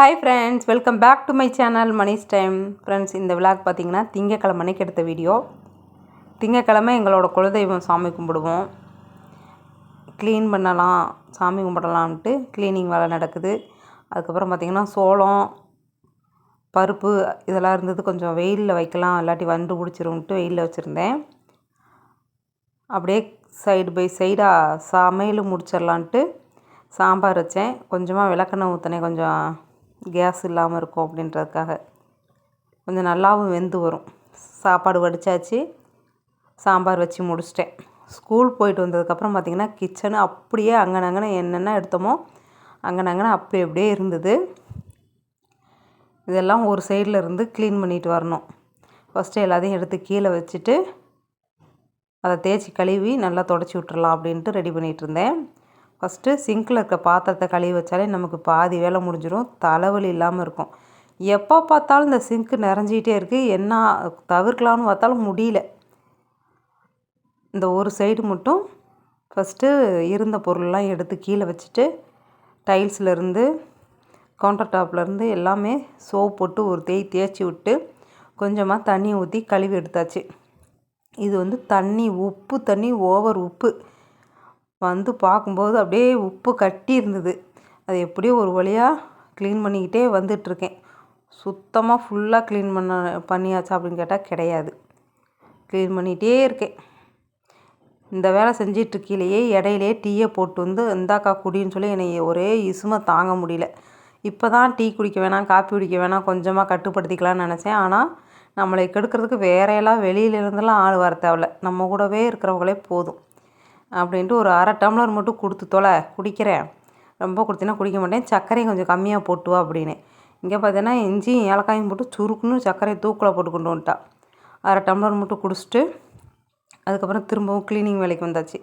Hi friends welcome back to my channel Mani's time friends இந்த விழாக்கு பார்த்தீங்கன்னா திங்கக்கிழமை அன்னைக்கு எடுத்த வீடியோ திங்கக்கிழமை எங்களோட குலதெய்வம் சாமி கும்பிடுவோம். க்ளீன் பண்ணலாம் சாமி கும்பிடலான்ட்டு க்ளீனிங் வேலை நடக்குது. அதுக்கப்புறம் பார்த்திங்கன்னா சோளம் பருப்பு இதெல்லாம் இருந்தது. கொஞ்சம் வெயிலில் வைக்கலாம் இல்லாட்டி வண்டு பிடிச்சிரும்ட்டு வெயிலில் வச்சுருந்தேன். அப்படியே சைடு பை சைடாக சமையல் முடிச்சிடலான்ட்டு சாம்பார் வச்சேன். கொஞ்சமாக விளக்கெண்ணெய் ஊற்றினேன் கொஞ்சம் கேஸ் இல்லாமல் இருக்கும் அப்படின்றதுக்காக. கொஞ்சம் நல்லாவும் வெந்து வரும். சாப்பாடு வடித்தாச்சு சாம்பார் வச்சு முடிச்சிட்டேன். ஸ்கூல் போயிட்டு வந்ததுக்கப்புறம் பார்த்திங்கன்னா கிச்சனு அப்படியே அங்கனங்கன என்னென்ன எடுத்தோமோ அங்கனங்கன அங்கன அப்படி அப்படியே இருந்தது. இதெல்லாம் ஒரு சைடில் இருந்து க்ளீன் பண்ணிட்டு வரணும். ஃபஸ்ட்டு எல்லாத்தையும் எடுத்து கீழே வச்சுட்டு அதை தேய்ச்சி கழுவி நல்லா தொடச்சி விட்டுறலாம் அப்படின்ட்டு ரெடி பண்ணிகிட்டு இருந்தேன். ஃபஸ்ட்டு சிங்கில் இருக்க பாத்திரத்தை கழுவி வச்சாலே நமக்கு பாதி வேலை முடிஞ்சிடும் தலைவலி இல்லாமல் இருக்கும். எப்போ பார்த்தாலும் இந்த சிங்க்கு நிறைஞ்சிக்கிட்டே இருக்குது என்ன தவிர்க்கலாம்னு பார்த்தாலும் முடியல. இந்த ஒரு சைடு மட்டும் ஃபஸ்ட்டு இருந்த பொருள்லாம் எடுத்து கீழே வச்சுட்டு டைல்ஸ்லேருந்து கவுண்டர் டாப்லேருந்து எல்லாமே சோப் போட்டு ஒரு தேய் தேய்ச்சி விட்டு கொஞ்சமாக தண்ணி ஊற்றி கழுவி எடுத்தாச்சு. இது வந்து தண்ணி உப்பு தண்ணி ஓவர் உப்பு. வந்து பார்க்கும்போது அப்படியே உப்பு கட்டி இருந்தது. அது எப்படியோ ஒரு வழியாக க்ளீன் பண்ணிக்கிட்டே வந்துட்டுருக்கேன். சுத்தமாக ஃபுல்லாக க்ளீன் பண்ண பண்ணியாச்சா அப்படின்னு கேட்டால் கிடையாது. க்ளீன் பண்ணிகிட்டே இருக்கேன். இந்த வேலை செஞ்சிட்ருக்கையிலேயே இடையிலே டீயை போட்டு வந்து இந்தாக்கா குடின்னு சொல்லி என்னை ஒரே இசுமை தாங்க முடியல. இப்போ தான் டீ குடிக்க வேணாம் காப்பி குடிக்க வேணாம் கொஞ்சமாக கட்டுப்படுத்திக்கலாம்னு நினச்சேன். ஆனால் நம்மளை கெடுக்கிறதுக்கு வேறையெல்லாம் வெளியிலேருந்துலாம் ஆள் வர தேவையில்ல. நம்ம கூடவே இருக்கிறவங்களே போதும். அப்படின்ட்டு ஒரு அரை டம்ளர் மட்டும் கொடுத்து தொலை குடிக்கிறேன் ரொம்ப கொடுத்தினா குடிக்க மாட்டேன். சர்க்கரையும் கொஞ்சம் கம்மியாக போட்டு வா அப்படின்னு. இங்கே பார்த்தீங்கன்னா இஞ்சியும் ஏலக்காயும் போட்டு சுருக்குன்னு சர்க்கரையை தூக்கில் போட்டு கொண்டு வந்துட்டா. அரை டம்ளர் மட்டும் குடிச்சிட்டு அதுக்கப்புறம் திரும்பவும் க்ளீனிங் வேலைக்கு வந்தாச்சு.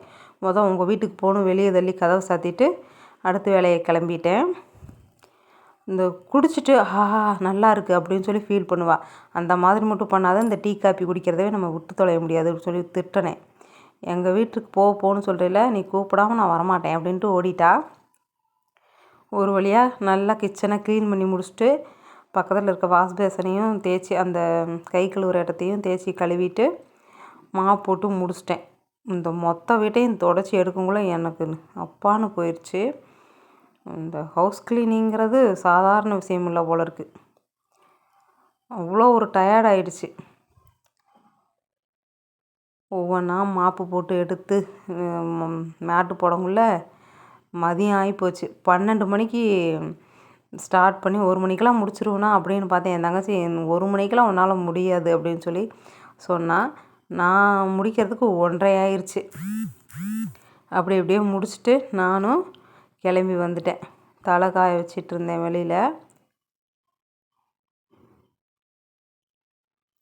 மொதல் உங்கள் வீட்டுக்கு போகணும் வெளியே தள்ளி கதவை சாத்திட்டு அடுத்த வேலையை கிளம்பிட்டேன். இந்த குடிச்சிட்டு ஆஹா நல்லா இருக்குது அப்படின்னு சொல்லி ஃபீல் பண்ணுவாள் அந்த மாதிரி மட்டும் பண்ணாத இந்த டீ காப்பி குடிக்கிறதவே நம்ம விட்டு தொலைய முடியாது சொல்லி திட்டனேன். எங்கள் வீட்டுக்கு போ போன்னு சொல்கிறீல நீ கூப்பிடாம நான் வரமாட்டேன் அப்படின்ட்டு ஓடிட்டா. ஒரு வழியாக நல்லா கிச்சனை க்ளீன் பண்ணி முடிச்சுட்டு பக்கத்தில் இருக்க வாஷ் பேசனையும் தேய்ச்சி அந்த கை கழுவுற இடத்தையும் தேய்ச்சி கழுவிட்டு மா போட்டு முடிச்சிட்டேன். இந்த மொத்த வீட்டையும் தொடச்சி எடுக்குங்குள்ள எனக்கு அப்பான்னு போயிடுச்சு இந்த ஹவுஸ் க்ளீனிங்கிறது சாதாரண விஷயம் இல்லை போல இருக்குது அவ்வளோ ஒரு டயர்ட் ஆயிடுச்சு. ஒவ்வொன்றா மாப்பு போட்டு எடுத்து மேட்டு போடக்குள்ள மதியம் ஆகிப்போச்சு பன்னெண்டு மணிக்கு ஸ்டார்ட் பண்ணி ஒரு மணிக்கெல்லாம் முடிச்சிருவேனா அப்படின்னு பார்த்தேன். என் தங்கச்சி ஒரு மணிக்கெல்லாம் உன்னால் முடியாது அப்படின்னு சொல்லி சொன்னால் நான் முடிக்கிறதுக்கு ஒன்றரை ஆயிடுச்சு அப்படி இப்படியே முடிச்சுட்டு நானும் கிளம்பி வந்துட்டேன். தலை காய வச்சிட்டு இருந்தேன் வெளியில்.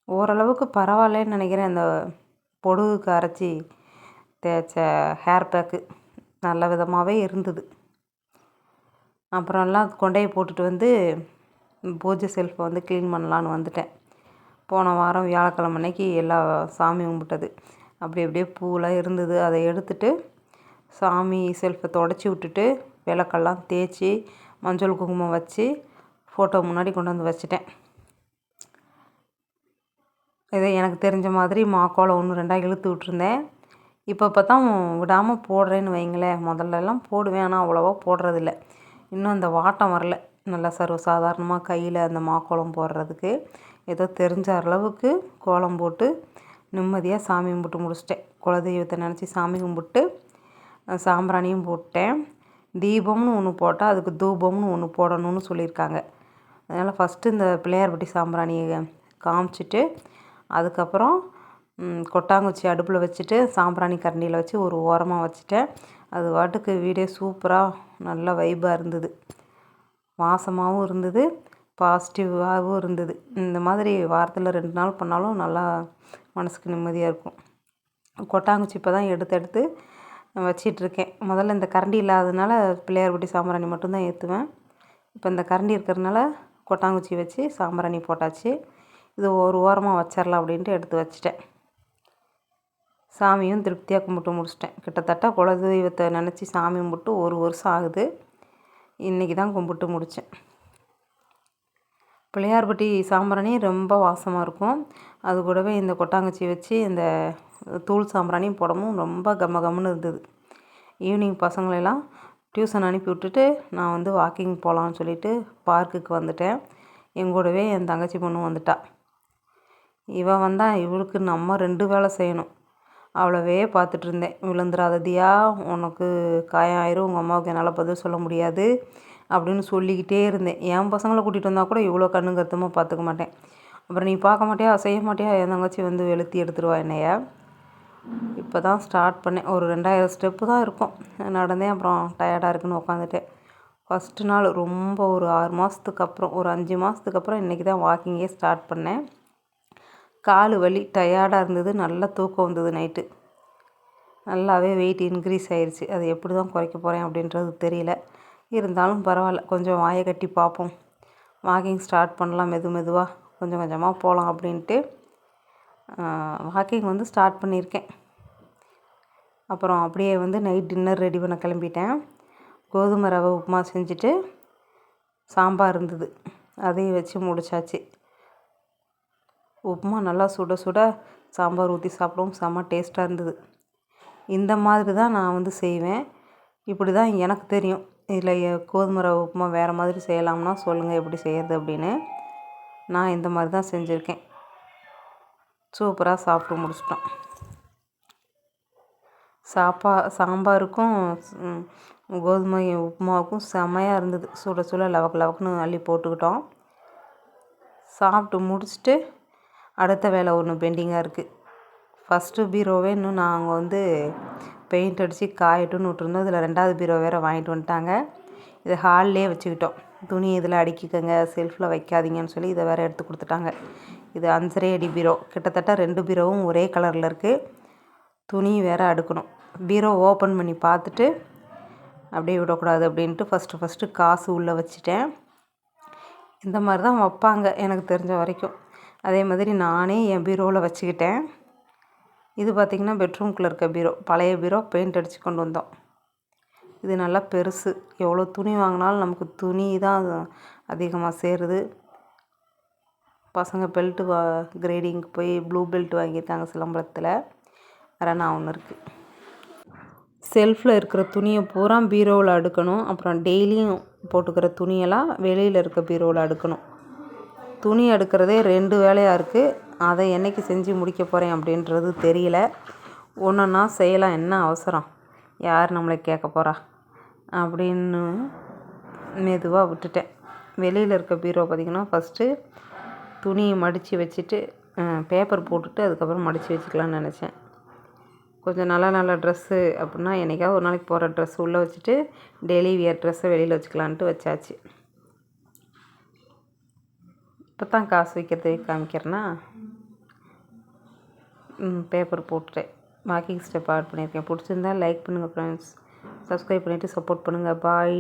ஓரளவுக்கு பரவாயில்லன்னு நினைக்கிறேன். அந்த பொடுகுக்கு அரைச்சி தேய்ச்ச ஹேர் பேக்கு நல்ல விதமாகவே இருந்தது. அப்புறம் எல்லாம் கொண்டையை போட்டுட்டு வந்து பூஜை செல்ஃபை வந்து க்ளீன் பண்ணலான்னு வந்துட்டேன். போன வாரம் வியாழக்கிழமை அன்னைக்கு எல்லா சாமி கும்பிட்டது. அப்படி அப்படியே பூவெலாம் இருந்தது. அதை எடுத்துட்டு சாமி செல்ஃபை தொடச்சி விட்டுட்டு விளக்கெல்லாம் தேய்ச்சி மஞ்சள் குங்குமம் வச்சு ஃபோட்டோ முன்னாடி கொண்டு வந்து வச்சுட்டேன். இது எனக்கு தெரிஞ்ச மாதிரி மாக்கோலம் ஒன்று ரெண்டாக இழுத்து விட்ருந்தேன் இப்போ பார்த்தா விடாமல் போடுறேன்னு வைங்களேன். முதல்லலாம் போடுவேன். ஆனால் அவ்வளோவா போடுறதில்ல. இன்னும் அந்த வாட்டம் வரல. நல்லா சர்வ சாதாரணமாக கையில் அந்த மாக்கோலம் போடுறதுக்கு. ஏதோ தெரிஞ்ச அளவுக்கு கோலம் போட்டு நிம்மதியாக சாமி கும்பிட்டு முடிச்சிட்டேன். குலதெய்வத்தை நினச்சி சாமி கும்பிட்டு சாம்பிராணியும் போட்டேன். தீபம்னு ஒன்று போட்டால் அதுக்கு தூபம்னு ஒன்று போடணும்னு சொல்லியிருக்காங்க. அதனால் ஃபஸ்ட்டு இந்த பிள்ளையார்பட்டி சாம்பிராணியை காமிச்சிட்டு அதுக்கப்புறம் கொட்டாங்குச்சி அடுப்பில் வச்சுட்டு சாம்பிராணி கரண்டியில் வச்சு ஒரு ஓரமாக வச்சுட்டேன் அது பாட்டுக்கு வீடே சூப்பராக நல்ல வைபாக இருந்தது. வாசமாகவும் இருந்தது பாசிட்டிவாகவும் இருந்தது. இந்த மாதிரி வாரத்தில் ரெண்டு நாள் பண்ணாலும் நல்லா மனதுக்கு நிம்மதியாக இருக்கும். கொட்டாங்குச்சி இப்போ தான் எடுத்து எடுத்து வச்சிட்ருக்கேன் முதல்ல இந்த கரண்டி இல்லாததுனால பிள்ளையார்பட்டி சாம்பிராணி மட்டும்தான் ஏற்றுவேன் இப்போ இந்த கரண்டி இருக்கிறதுனால கொட்டாங்குச்சி வச்சு சாம்பிராணி போட்டாச்சு. இது ஒரு ஓரமாக வச்சிடலாம் அப்படின்ட்டு எடுத்து வச்சிட்டேன். சாமியும் திருப்தியாக கும்பிட்டு முடிச்சிட்டேன். கிட்டத்தட்ட குலதெய்வத்தை நினச்சி சாமி கும்பிட்டு ஒரு வருஷம் ஆகுது. இன்றைக்கி தான் கும்பிட்டு முடித்தேன் பிள்ளையார்பட்டி சாம்பிராணி ரொம்ப வாசமாக இருக்கும். அது கூடவே இந்த கொட்டாங்குச்சி வச்சு இந்த தூள் சாம்பிராணியும் போடவும் ரொம்ப கம கம்முன்னு இருந்தது. ஈவினிங் பசங்களெல்லாம் டியூஷன் அனுப்பி விட்டுட்டு நான் வந்து வாக்கிங் போகலான்னு சொல்லிட்டு பார்க்குக்கு வந்துட்டேன். எங்கூடவே என் தங்கச்சி பொண்ணு வந்துட்டா. இவள் வந்தால் இவளுக்கு நம்ம ரெண்டு வேலை செய்யணும். அவ்வளவே பார்த்துட்ருந்தேன். விழுந்துராததியா உனக்கு காயம் ஆயிரும். உங்கள் அம்மாவுக்கு என்னால் பதில் சொல்ல முடியாது. அப்படின்னு சொல்லிக்கிட்டே இருந்தேன். என் பசங்களை கூட்டிகிட்டு வந்தால் கூட இவ்வளோ கண்ணு கருத்துமாக பார்த்துக்க மாட்டேன். அப்புறம் நீ பார்க்க மாட்டியா? செய்ய மாட்டியா? என் தங்கச்சி வந்து வெளுத்தி எடுத்துருவா என்னைய. இப்போ தான் ஸ்டார்ட் பண்ணேன். ஒரு ரெண்டாயிரம் ஸ்டெப்பு தான் இருக்கும். நடந்தேன். அப்புறம் டயர்டாக இருக்குன்னு உட்காந்துட்டேன் ஃபஸ்ட்டு நாள் ரொம்ப ஒரு ஆறு மாதத்துக்கு அப்புறம் ஒரு அஞ்சு மாதத்துக்கு அப்புறம் இன்றைக்கி தான் வாக்கிங்கே ஸ்டார்ட் பண்ணேன். கால் வலி டயர்டாக இருந்தது நல்லா தூக்கம் வந்தது நைட்டு நல்லாவே வெயிட் இன்க்ரீஸ் ஆயிடுச்சு அது எப்படி தான் குறைக்க போகிறேன் அப்படின்றது தெரியல. இருந்தாலும் பரவாயில்ல. கொஞ்சம் வாயை கட்டி பார்ப்போம். வாக்கிங் ஸ்டார்ட் பண்ணலாம். மெது மெதுவாக கொஞ்சம் கொஞ்சமாக போகலாம் அப்படின்ட்டு வாக்கிங் வந்து ஸ்டார்ட் பண்ணியிருக்கேன். அப்புறம் அப்படியே வந்து நைட் டின்னர் ரெடி பண்ண கிளம்பிட்டேன். கோதுமை ரவை உப்புமா செஞ்சுட்டு சாம்பார் இருந்தது. அதையும் வச்சு முடிச்சாச்சு. உப்புமா நல்லா சுட சுட சாம்பார் ஊற்றி சாப்பிடவும் செம்ம டேஸ்ட்டாக இருந்தது. இந்த மாதிரி தான் நான் வந்து செய்வேன். இப்படி தான் எனக்கு தெரியும். இதில் கோதுமை ரவை உப்புமா வேறு மாதிரி செய்யலாம்னா சொல்லுங்கள் எப்படி செய்கிறது அப்படின்னு. நான் இந்த மாதிரி தான் செஞ்சுருக்கேன். சூப்பராக சாப்பிட்டு முடிச்சிட்டோம். சாப்பா சாம்பாருக்கும் கோதுமை உப்புமாவுக்கும் செமையாக இருந்தது. சுட சுட லவக்கு லவக்குன்னு அள்ளி போட்டுக்கிட்டோம். சாப்பிட்டு முடிச்சுட்டு அடுத்த வேலை ஒன்று பெண்டிங்காக இருக்குது ஃபஸ்ட்டு பீரோவே இன்னும் நாங்கள் வந்து பெயிண்ட் அடித்து காயட்டும்னு விட்ருந்தோம் இதில் ரெண்டாவது பீரோ வேறு வாங்கிட்டு வந்துட்டாங்க. இதை ஹால்லே வச்சுக்கிட்டோம். துணி இதில் அடிக்கிக்கங்க செல்ஃபில் வைக்காதீங்கன்னு சொல்லி இதை வேறு எடுத்து கொடுத்துட்டாங்க. இது அஞ்சரை அடி பீரோ கிட்டத்தட்ட ரெண்டு பீரோவும் ஒரே கலரில் இருக்குது துணி வேறு அடுக்கணும். பீரோ ஓப்பன் பண்ணி பார்த்துட்டு அப்படியே விடக்கூடாது அப்படின்ட்டு ஃபஸ்ட்டு ஃபஸ்ட்டு காசு உள்ளே வச்சுட்டேன். இந்த மாதிரி தான் வைப்பாங்க எனக்கு தெரிஞ்ச வரைக்கும். அதே மாதிரி நானே என் பீரோவில் வச்சுக்கிட்டேன். இது பார்த்திங்கன்னா பெட்ரூம்குள்ளே இருக்க பீரோ பழைய பீரோ பெயிண்ட் அடித்து கொண்டு வந்தோம். இது நல்லா பெருசு. எவ்வளோ துணி வாங்கினாலும் நமக்கு துணி தான் அதிகமாக சேருது. பசங்க பெல்ட்டு வா கிரேடிங்க்கு போய் ப்ளூ பெல்ட் வாங்கியிருக்காங்க சிலம்பரத்தில். ரனா ஒன்று இருக்குது செல்ஃபில் இருக்கிற துணியை பூரா பீரோவில் அடுக்கணும். அப்புறம் டெய்லியும் போட்டுக்கிற துணியெல்லாம் வெளியில் இருக்க பீரோவில் அடுக்கணும். துணி எடுக்கிறதே ரெண்டு வேலையாக இருக்குது அதை என்றைக்கு செஞ்சு முடிக்க போகிறேன் அப்படின்றது தெரியல. ஒன்றுன்னா செய்யலாம் என்ன அவசரம்? யார் நம்மளை கேட்க போகிறா அப்படின்னு மெதுவாக விட்டுட்டேன். வெளியில் இருக்க பீரோ பார்த்திங்கன்னா ஃபஸ்ட்டு துணியை மடித்து வச்சுட்டு பேப்பர் போட்டுட்டு அதுக்கப்புறம் மடித்து வச்சுக்கலான்னு நினச்சேன். கொஞ்சம் நல்ல நல்ல ட்ரெஸ்ஸு அப்படின்னா என்றைக்காவது ஒரு நாளைக்கு போகிற ட்ரெஸ் உள்ளே வச்சுட்டு டெய்லி வியர் ட்ரெஸ்ஸை வெளியில் வச்சுக்கலான்ட்டு வச்சாச்சு. இப்போ தான் காசு வைக்கிறது காமிக்கிறேன்னா பேப்பர் போட்டுட்டேன். வாக்கிங் ஸ்டெப் ஆட் பண்ணியிருக்கேன். பிடிச்சிருந்தா லைக் பண்ணுங்கள் ஃப்ரெண்ட்ஸ் சப்ஸ்கிரைப் பண்ணிவிட்டு சப்போர்ட் பண்ணுங்கள் பாய்